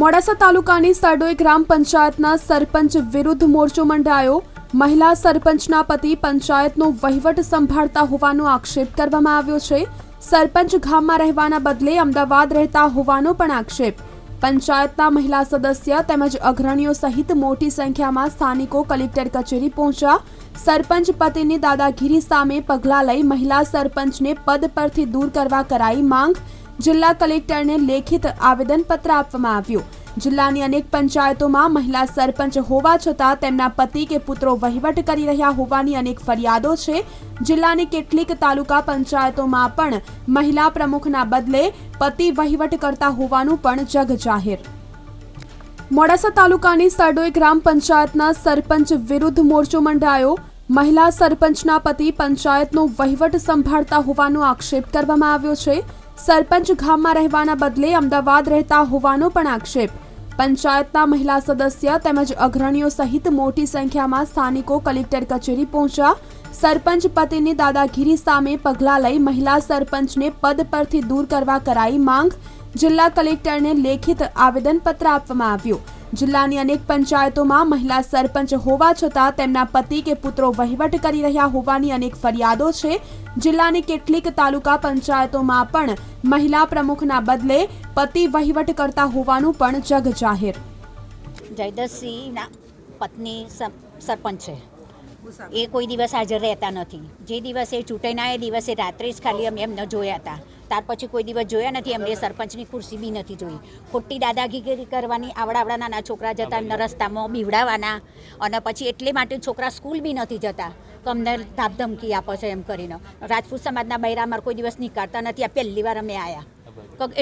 મોડાસા તાલુકાની સરડોઈ ગ્રામ પંચાયતના સરપંચ વિરુદ્ધ મોરચો મંડાયો. મહિલા સરપંચના પતિ પંચાયતનો વહીવટ સંભાળતા હોવાનો આક્ષેપ કરવામાં આવ્યો છે. સરપંચ ગામમાં રહેવાના બદલે અમદાવાદ રહેતા હોવાનો પણ આક્ષેપ. પંચાયતના મહિલા સદસ્ય તેમજ અગ્રણીઓ સહિત મોટી સંખ્યામાં સ્થાનિકો કલેક્ટર કચેરી પહોંચ્યા. સરપંચ પતિની દાદાગીરી સામે પગલાં લઈ મહિલા સરપંચને પદ પરથી દૂર કરવા કરાઈ માંગ. જિલ્લા કલેક્ટરને લેખિત આવેદનપત્ર આપવામાં આવ્યું. જિલ્લાની અનેક પંચાયતોમાં મહિલા સરપંચ હોવા છતાં તેમના પતિ કે પુત્રો વહીવટ કરી રહ્યા હોવાની અનેક ફરિયાદો છે. જિલ્લાની કેટલીક તાલુકા પંચાયતોમાં પણ મહિલા પ્રમુખના બદલે પતિ વહીવટ કરતા હોવાનું પણ જગ જાહેર. મોડાસા તાલુકાની સરડોઈ ગ્રામ પંચાયતના સરપંચ વિરુદ્ધ મોરચો મંડાયો. મહિલા સરપંચના પતિ પંચાયતનો વહીવટ સંભાળતા હોવાનો આક્ષેપ કરવામાં આવ્યો છે. સરપંચ ગામમાં રહેવાના બદલે અમદાવાદ રહેતા હોવાનો પણ આક્ષેપ. પંચાયતના મહિલા સદસ્ય તેમજ અગ્રણીઓ સહિત મોટી સંખ્યામાં સ્થાનિકો કલેક્ટર કચેરી પહોંચ્યા. સરપંચ પતિની દાદાગીરી સામે પગલાં લઈ મહિલા સરપંચને પદ પરથી દૂર કરવા કરાઈ માંગ. જિલ્લા કલેક્ટરને લેખિત આવેદનપત્ર આપવામાં આવ્યું. જિલ્લાની અનેક પંચાયતોમાં મહિલા સરપંચ હોવા છતાં તેમના પતિ કે પુત્રો વહીવટ કરી રહ્યા હોવાની અનેક ફરિયાદો છે. જિલ્લાની કેટલીક તાલુકા પંચાયતોમાં પણ મહિલા પ્રમુખના બદલે પતિ વહીવટ કરતા હોવાનું પણ જગ જાહેર. જયદસસિંહના પત્ની સર- સરપંચ છે. એ કોઈ દિવસ હાજર રહેતા નથી. જે દિવસે ચૂંટાઈના એ દિવસે રાત્રે જ ખાલી અમે એમને જોયા હતા. ત્યાર પછી કોઈ દિવસ જોયા નથી એમને સરપંચની ખુરશી બી નથી જોઈ. ખોટી દાદાગીરી કરવાની આવડા આવડા નાના છોકરા જતા એમના રસ્તામાં બીવડાવવાના અને પછી એટલે માટે છોકરા સ્કૂલ બી નથી જતા તો અમને ધાપધમકી આપે છે એમ કરીને. રાજપૂત સમાજના બૈરા અમારે કોઈ દિવસ નીકળતા નથી. આ પહેલી વાર અમે આવ્યા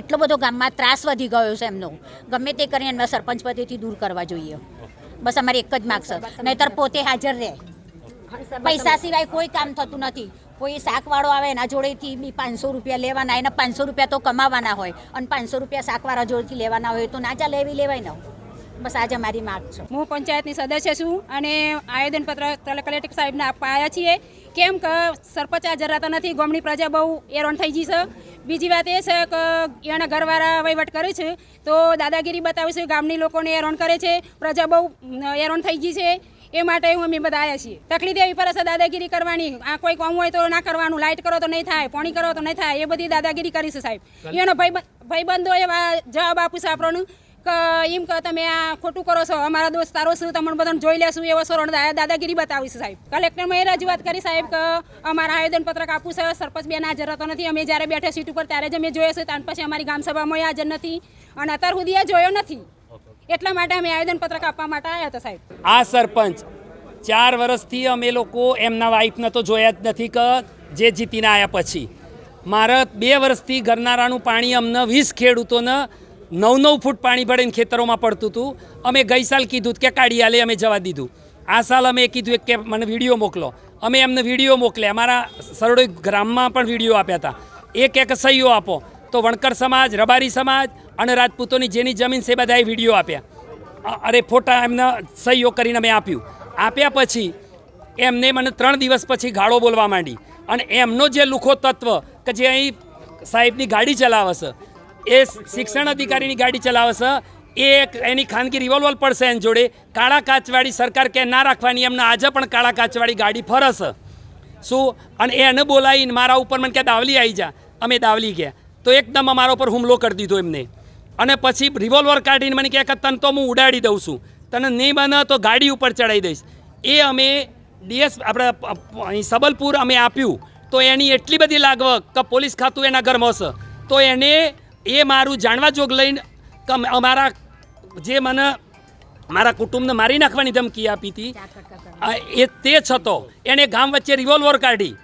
એટલો બધો ગામમાં ત્રાસ વધી ગયો છે એમનો. ગમે તે કરીને એમને સરપંચ પદેથી દૂર કરવા જોઈએ. બસ અમારે એક જ માગ છે નહીતર પોતે હાજર રહે. પૈસા સિવાય કોઈ કામ થતું નથી. કોઈ શાકવાળો આવે એના જોડેથી બી પાંચસો રૂપિયા લેવાના, એના પાંચસો રૂપિયા તો કમાવાના હોય. અને પાંચસો રૂપિયા શાકવાળા જોડેથી લેવાના હોય તો ના ચાલે એવી લેવાય ન. બસ આજે મારી માગ છે. હું પંચાયતની સદસ્ય છું અને આવેદનપત્ર કલેક્ટર સાહેબને આપવા આવ્યા છીએ. કેમ કે સરપંચ હાજર રહેતા નથી, ગામની પ્રજા બહુ હેરાન થઈ ગઈ છે. બીજી વાત એ છે કે એના ઘરવાળા વહીવટ કરે છે, તો દાદાગીરી બતાવે છે, ગામની લોકોને હેરાન કરે છે. પ્રજા બહુ હેરાન થઈ ગઈ છે. એ માટે હું અમે બધા આવ્યા છીએ. તકલી દેવી પર છે દાદાગીરી કરવાની આ કોઈ કામ હોય તો ના કરવાનું લાઇટ કરો તો નહીં થાય પાણી કરો તો નહીં થાય એ બધી દાદાગીરી કરી છે સાહેબ. એનો ભાઈ ભાઈબંધો એવા જવાબ આપું છે આપણને કે એમ કે તમે આ ખોટું કરો છો અમારા દોસ્તારો શું તમને બધાને જોઈ લેશું એવો સરોણ દાદાગીરી બતાવી છે સાહેબ. કલેક્ટરમાં એ રજૂઆત કરી સાહેબ કે અમારા આવેદનપત્રક આપવું છે સરપંચ બેન હાજર હતો નથી અમે જ્યારે બેઠા સીટ ઉપર ત્યારે જ અમે જોયો છે ત્યાર પછી અમારી ગામ સભામાં એ હાજર નથી અને અત્યાર સુધી એ જોયો નથી. એટલા માટે અમે આવેદનપત્રક આપવા માટે આવ્યા હતા સાહેબ. આ સરપંચ, ચાર વર્ષથી અમે લોકો એમના વાઈફને તો જોયા જ નથી કે જે જીતીને આવ્યા પછી. મારા બે વર્ષથી ગરનારાનું પાણી અમને વીસ ખેડૂતોને નવ નવ ફૂટ પાણી ભરીને ખેતરોમાં પડતું હતું. અમે ગઈ સાલ કીધું કે કાઢી આલે, અમે જવા દીધું. આ સાલ અમે કીધું કે મને વીડિયો મોકલો. અમે એમને વીડિયો મોકલ્યા. અમારા સરડોઈ ગ્રામમાં પણ વીડિયો આપ્યા હતા. એક એક સહીઓ આપો. તો વણકર સમાજ, રબારી સમાજ અને રાજપૂતોની જેની જમીન છે બધાએ વીડિયો આપ્યા. અરે ફોટા એમને સહયોગ કરીને મેં આપ્યું. આપ્યા પછી એમને મને ત્રણ દિવસ પછી ગાળો બોલવા માંડી. અને એમનો જે લુખો તત્વ કે જે અહીં સાહેબની ગાડી ચલાવે છે એ શિક્ષણ અધિકારીની ગાડી ચલાવે છે એ એક એની ખાનગી રિવોલ્વર પડશે એની જોડે, કાળા કાચવાળી સરકાર કે ના રાખવાની, એમને આજે પણ કાળા કાચવાળી ગાડી ફરશે. શું? અને એને બોલાવીને મારા ઉપર મને કે દાવલી આવી જા. અમે દાવલી ગયા. તો એકદમ અમારા ઉપર હુમલો કરી દીધો એમને. અને પછી રિવોલ્વર કાઢીને મને કહે કે તને તો હું ઉડાડી દઉં છું. તને નહીં બને તો ગાડી ઉપર ચડાવી દઈશ. એ અમે ડીએસ આપણે અહીં સબલપુર અમે આપ્યું. તો એની એટલી બધી લાગવક કે પોલીસ ખાતું એના ઘરમાં હશે તો એને એ મારું જાણવા જોગ લઈને કે અમારા જે મને મારા કુટુંબને મારી નાખવાની ધમકી આપી હતી એ તે છતો એણે ગામ વચ્ચે રિવોલ્વર કાઢી.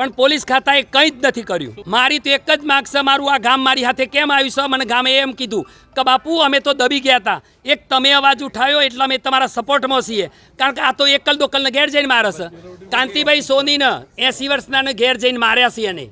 પણ પોલીસ ખાતાએ કંઈ જ નથી કર્યું. મારી તો એક જ માગ છે, મારું આ ગામ મારી હાથે કેમ આવ્યું છે? મને ગામે એમ કીધું કે બાપુ, અમે તો દબી ગયા હતા એક તમે અવાજ ઉઠાવ્યો એટલે અમે તમારા સપોર્ટમાં છીએ. કારણ કે આ તો એકલ દોકલને ઘેર જઈને મારે છે. કાંતિભાઈ સોનીને એસી વર્ષના ઘેર જઈને માર્યા છીએ એને.